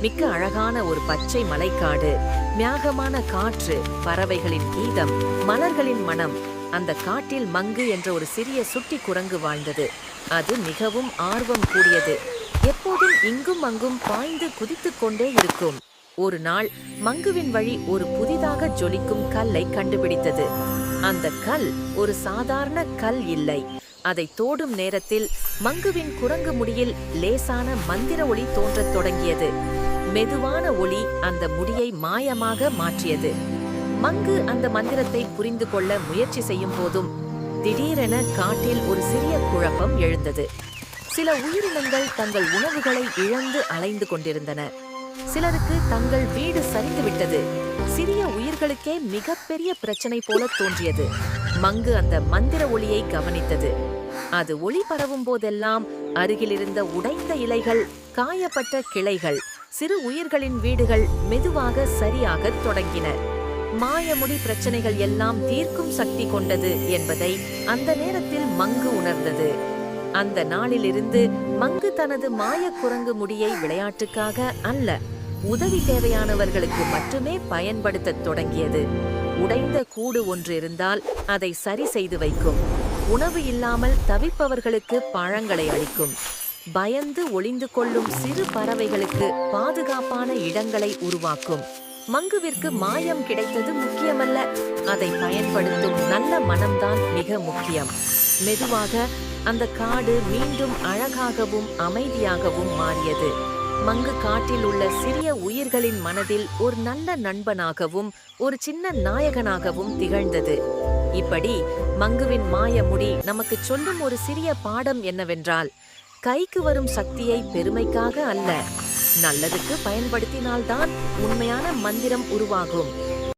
மிக்க அழகான ஒரு பச்சை மலைக்காடு மியாகமான காற்று பறவைகளின் கீதம் மலர்களின் மனம். அந்த காட்டில் மங்கு என்ற ஒரு சிறிய சுட்டி குரங்கு வாழ்ந்தது. அது மிகவும் ஆர்வம் கூடியது. எப்போதும் இங்கும் அங்கும் பாய்ந்து குதித்துக் கொண்டே இருக்கும். ஒரு நாள் மங்குவின் வழி ஒரு புதிதாக ஜொலிக்கும் கல்லை கண்டுபிடித்தது. அந்த கல் ஒரு சாதாரண கல் இல்லை. அதை தோடும் நேரத்தில் மங்குவின் குரங்கு முடியில் லேசான மந்திர ஒளி தோன்றத் தொடங்கியது. மெதுவான ஒளி அந்த முடியை மாயமாக மாற்றியது. மங்கு அந்த மந்திரத்தை புரிந்து கொள்ள முயற்சி செய்யும் போதும் திடீரென காட்டில் ஒரு சிறிய குழப்பம் எழுந்தது. சில உயிரினங்கள் தங்கள் உணவுகளை இழந்து அலைந்து கொண்டிருந்தன. சிலருக்கு தங்கள் வீடு சரிந்து விட்டது. சிறிய உயிர்களுக்கே மிகப்பெரிய பிரச்சனை போல தோன்றியது. மங்கு அந்த மந்திர ஒளியை கவனித்தது. அது ஒளி பரவும் போதெல்லாம் அருகிலிருந்த உடைந்த இலைகள் காயப்பட்ட கிளைகள் சிறு உயிர்களின் வீடுகள் மெதுவாக சரியாகத் தொடங்கின. மாயமுடி பிரச்சனைகள் எல்லாம் தீர்க்கும் சக்தி கொண்டது என்பதை அந்த நேரத்தில் மங்கு உணர்ந்தது. அந்த நாளிலிருந்து மங்கு தனது மாயக் குரங்கு முடியை விளையாட்டுக்காக அல்ல உதவி தேவையானவர்களுக்கு மட்டுமே பயன்படுத்தத் தொடங்கியது. உடைந்த கூடு ஒன்று இருந்தால் அதை சரி செய்து வைக்கும். உணவு இல்லாமல் தவிப்பவர்களுக்கு பழங்களை அளிக்கும். பயந்து ஒளிந்து கொள்ளும் சிறு பறவைகளுக்கு பாதுகாப்பான இடங்களை உருவாக்கும். மங்குவிற்கு மாயம் கிடைத்தது முக்கியமல்ல. அதை பயன்படுத்தும் நல்ல மனம்தான் மிக முக்கியம். மெதுவாக அந்த காடு மீண்டும் அழகாகவும் அமைதியாகவும் மாறியது. மங்கு காட்டில் உள்ள சிறிய உயிர்களின் மனதில் ஒரு நல்ல நண்பனாகவும் ஒரு சின்ன நாயகனாகவும் திகழ்ந்தது. இப்படி மங்குவின் மாய முடி நமக்கு சொல்லும் ஒரு சிறிய பாடம் என்னவென்றால் கைக்கு வரும் சக்தியை பெருமைக்காக அல்ல. நல்லதுக்கு பயன்படுத்தினால்தான் உண்மையான மந்திரம் உருவாகும்.